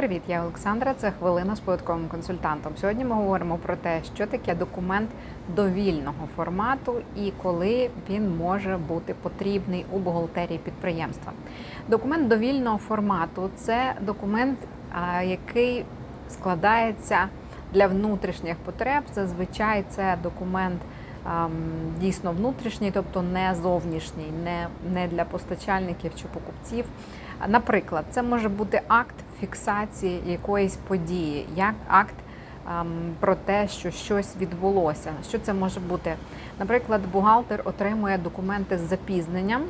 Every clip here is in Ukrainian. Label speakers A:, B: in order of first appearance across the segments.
A: привіт! Я Олександра. Це хвилина з податковим консультантом. Сьогодні ми говоримо про те, що таке документ довільного формату і коли він може бути потрібний у бухгалтерії підприємства. Документ довільного формату це документ, який складається для внутрішніх потреб. Зазвичай це документ. Дійсно внутрішній, тобто не зовнішній, не, не для постачальників чи покупців. Наприклад, це може бути акт фіксації якоїсь події, як акт про те, що щось відбулося. Що це може бути? Наприклад, бухгалтер отримує документи з запізненням,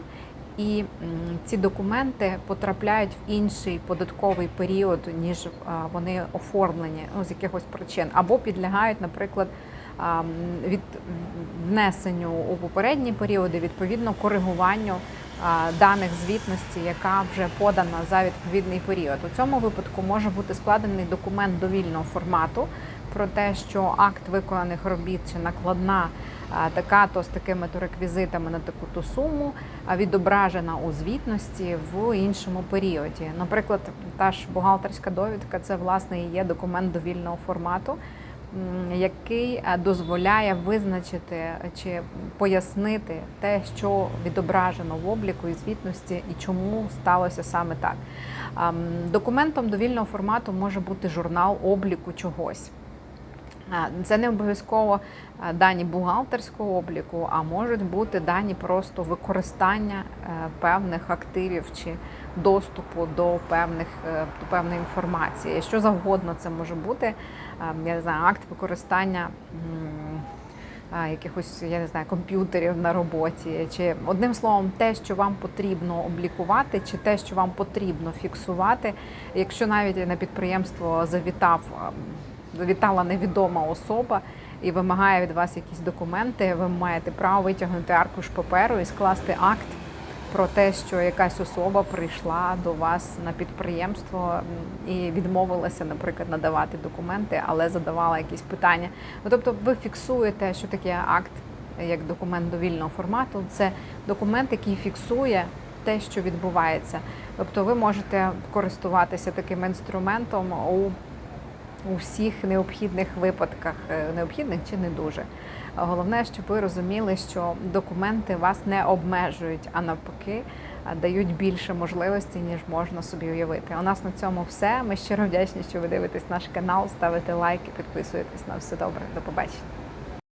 A: і ці документи потрапляють в інший податковий період, ніж вони оформлені ну, з якихось причин, або підлягають, наприклад, від внесенню у попередні періоди, відповідно коригуванню даних звітності, яка вже подана за відповідний період. У цьому випадку може бути складений документ довільного формату про те, що акт виконаних робіт чи накладна така-то з такими-то реквізитами на таку-то суму відображена у звітності в іншому періоді. Наприклад, та ж бухгалтерська довідка це власне і є документ довільного формату який е, дозволяє визначити чи пояснити те, що відображено в обліку і звітності, і чому сталося саме так. Документом довільного формату може бути журнал обліку чогось. Це не обов'язково дані бухгалтерського обліку, а можуть бути дані просто використання е, певних активів чи доступу до певних е, до певної інформації. Що завгодно це може бути. Я не знаю, акт використання. Якихось я не знаю комп'ютерів на роботі, чи одним словом, те, що вам потрібно облікувати, чи те, що вам потрібно фіксувати, якщо навіть на підприємство завітав ам, завітала невідома особа і вимагає від вас якісь документи, ви маєте право витягнути аркуш паперу і скласти акт про те, що якась особа прийшла до вас на підприємство і відмовилася, наприклад, надавати документи, але задавала якісь питання. Ну тобто, ви фіксуєте, що таке акт як документ довільного формату. Це документ, який фіксує те, що відбувається. Тобто, ви можете користуватися таким інструментом у у всіх необхідних випадках, е, необхідних чи не дуже. Головне, щоб ви розуміли, що документи вас не обмежують, а навпаки дають більше можливостей, ніж можна собі уявити. У нас на цьому все. Ми щиро вдячні, що ви дивитесь наш канал, ставите лайки, підписуєтесь на все добре. До побачення.